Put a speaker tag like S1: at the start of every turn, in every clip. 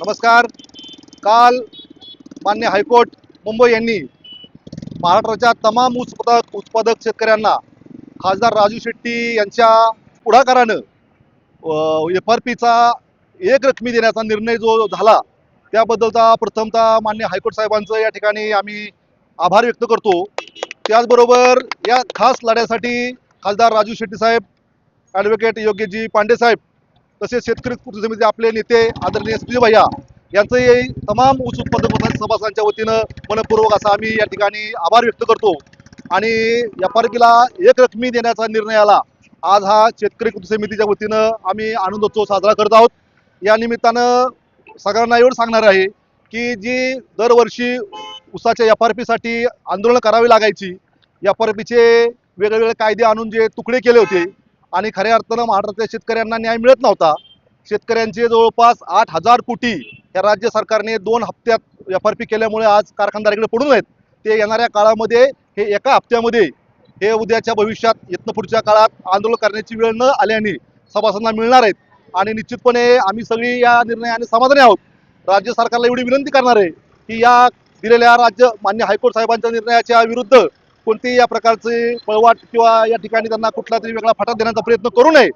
S1: नमस्कार. काल मान्य हायकोर्ट मुंबई यांनी महाराष्ट्राच्या तमाम उत्पादक उत्पादक शेतकऱ्यांना खासदार राजू शेट्टी यांच्या पुढाकारानं एफ आर पीचा एक रकमी देण्याचा निर्णय जो झाला त्याबद्दलचा प्रथमतः मान्य हायकोर्ट साहेबांचं या ठिकाणी आम्ही आभार व्यक्त करतो. त्याचबरोबर या खास लढ्यासाठी खासदार राजू शेट्टी साहेब ॲडव्होकेट योग्यजी पांडे साहेब तसेच शेतकरी कृषी समिती आपले नेते आदरणीय सुजय भैया यांचंही तमाम ऊस उत्पादक सभासदांच्या वतीनं मनपूर्वक असा आम्ही या ठिकाणी आभार व्यक्त करतो. आणि व्यापारकीला एक रकमी देण्याचा निर्णय आला. आज हा शेतकरी कृती समितीच्या वतीनं आम्ही आनंदोत्सव साजरा करत आहोत. या निमित्तानं सगळ्यांना एवढं सांगणार आहे की जी दरवर्षी उसाच्या एफ आर आंदोलन करावी लागायची एफ आर पीचे वेगवेगळे कायदे आणून जे तुकडे केले होते आणि खऱ्या अर्थानं महाराष्ट्रातल्या शेतकऱ्यांना न्याय मिळत नव्हता. शेतकऱ्यांचे जवळपास आठ हजार कोटी या राज्य सरकारने दोन हप्त्यात एफ आर पी केल्यामुळे आज कारखानदाराकडे पडून आहेत. ते येणाऱ्या काळामध्ये हे एका हप्त्यामध्ये हे उद्याच्या भविष्यात इथनं पुढच्या काळात आंदोलन करण्याची वेळ न आल्याने सभासदांना मिळणार आहेत. आणि निश्चितपणे आम्ही सगळी या निर्णयाने समाधानी आहोत. राज्य सरकारला एवढी विनंती करणार आहे की या दिलेल्या राज्य मान्य हायकोर्ट साहेबांच्या निर्णयाच्या विरुद्ध कोणतीही या प्रकारचे पळवाट किंवा या ठिकाणी त्यांना कुठला तरी वेगळा फाटा देण्याचा प्रयत्न करू नये.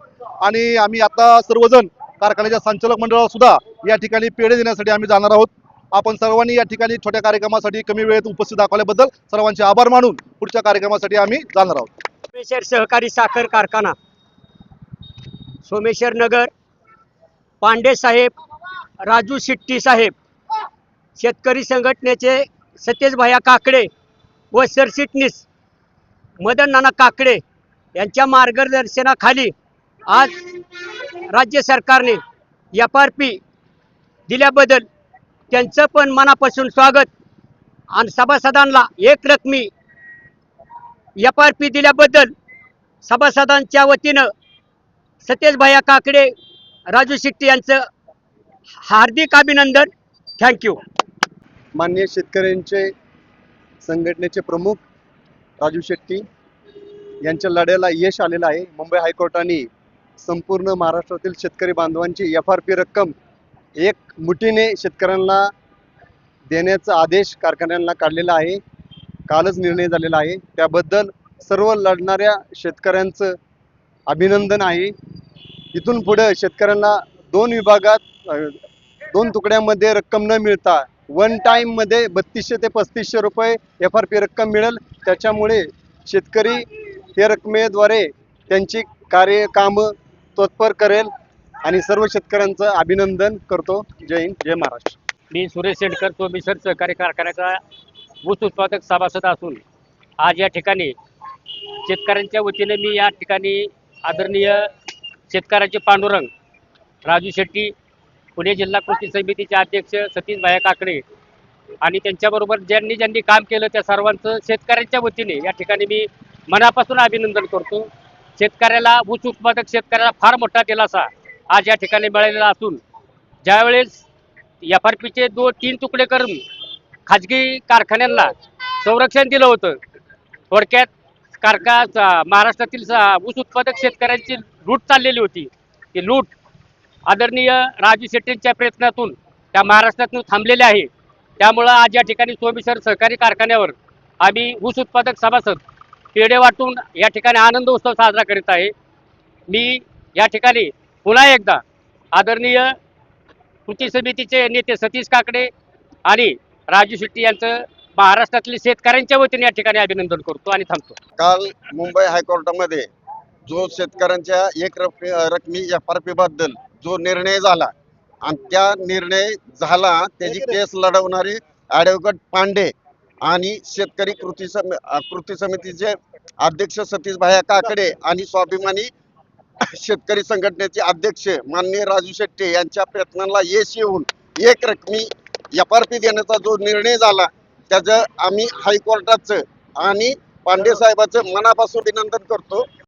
S1: आणि आम्ही आता सर्वजण कारखान्याच्या संचालक मंडळाला सुद्धा या ठिकाणी पेढे देण्यासाठी आम्ही जाणार आहोत. आपण सर्वांनी या ठिकाणी छोट्या कार्यक्रमासाठी कमी वेळेत उपस्थित दाखवल्याबद्दल सर्वांचे आभार मानून पुढच्या कार्यक्रमासाठी आम्ही जाणार आहोत.
S2: सोमेश्वर सहकारी साखर कारखाना सोमेश्वर नगर पांडे साहेब राजू शिट्टी साहेब शेतकरी संघटनेचे सतेज भैया काकडे व सरचिटणीस मदन नाना काकडे यांच्या मार्गदर्शनाखाली आज राज्य सरकारने एफ आर पी दिल्याबद्दल त्यांचं पण मनापासून स्वागत. आणि सभासदांना एक रकमी एफ आर पी दिल्याबद्दल सभासदांच्या वतीनं सतेज भैया काकडे राजू शेट्टी यांचं हार्दिक अभिनंदन. थँक्यू
S3: मान्य शेतकऱ्यांचे संघटनेचे प्रमुख राजू शेट्टी यांच्या लढ्याला यश आलेलं आहे. मुंबई हायकोर्टाने संपूर्ण महाराष्ट्रातील शेतकरी बांधवांची एफ आर पी रक्कम एक मुठीने शेतकऱ्यांना देण्याचा आदेश कारखान्यांना काढलेला आहे. कालच निर्णय झालेला आहे. त्याबद्दल सर्व लढणाऱ्या शेतकऱ्यांचं अभिनंदन आहे. इथून पुढं शेतकऱ्यांना दोन विभागात दोन तुकड्यांमध्ये रक्कम न मिळता वन टाईममध्ये बत्तीसशे ते पस्तीसशे रुपये एफ आर पी रक्कम मिळेल. त्याच्यामुळे शेतकरी या रकमेद्वारे त्यांची कार्य कामं तत्पर करेल आणि सर्व शेतकऱ्यांचं अभिनंदन करतो. जय हिंद जय महाराष्ट्र.
S2: मी सुरेश शेडकर मिसर सहकारी कारखान्याचा ऊस उत्पादक सभासद असून आज या ठिकाणी शेतकऱ्यांच्या वतीने मी या ठिकाणी आदरणीय शेतकऱ्याचे पांडुरंग राजू शेट्टी पुणे जिल्हा कृषी समितीचे अध्यक्ष सतीश भाया काकडे आणि त्यांच्याबरोबर ज्यांनी ज्यांनी काम केलं त्या सर्वांचं शेतकऱ्यांच्या वतीने या ठिकाणी मी मनापासून अभिनंदन करतो. शेतकऱ्याला ऊस उत्पादक शेतकऱ्याला फार मोठा दिलासा आज या ठिकाणी मिळालेला असून ज्यावेळेस एफ आर पीचे दोन तीन तुकडे करून खाजगी कारखान्यांना संरक्षण दिलं होतं थोडक्यात कारखा महाराष्ट्रातील स- ऊस उत्पादक शेतकऱ्यांची लूट चाललेली होती. ती लूट आदरणीय राजू शेट्टींच्या प्रयत्नातून त्या महाराष्ट्रातून थांबलेल्या आहे. त्यामुळं आज या ठिकाणी सोमेश्वर सहकारी कारखान्यावर आम्ही ऊस उत्पादक सभासद पेढे वाटून या ठिकाणी आनंद उत्सव साजरा करीत आहे. मी या ठिकाणी पुन्हा एकदा आदरणीय कृती समितीचे नेते सतीश काकडे आणि राजू शेट्टी यांचं महाराष्ट्रातील शेतकऱ्यांच्या वतीने या ठिकाणी अभिनंदन करतो आणि थांबतो.
S4: काल मुंबई हायकोर्टामध्ये जो शेतकऱ्यांच्या एक रकमी रकमी एफ आर पी बद्दल जो निर्णय झाला आणि त्या निर्णय झाला त्याची केस लढवणारे ॲडव्होकेट पांडे आणि शेतकरी कृती सम कृती समितीचे अध्यक्ष सतीश भाया काकडे आणि स्वाभिमानी शेतकरी संघटनेचे अध्यक्ष माननीय राजू शेट्टे यांच्या प्रयत्नांना यश येऊन एक रकमी एफ आर पी देण्याचा जो निर्णय झाला त्याचं आम्ही हायकोर्टाचं आणि पांडे साहेबाचं मनापासून अभिनंदन करतो.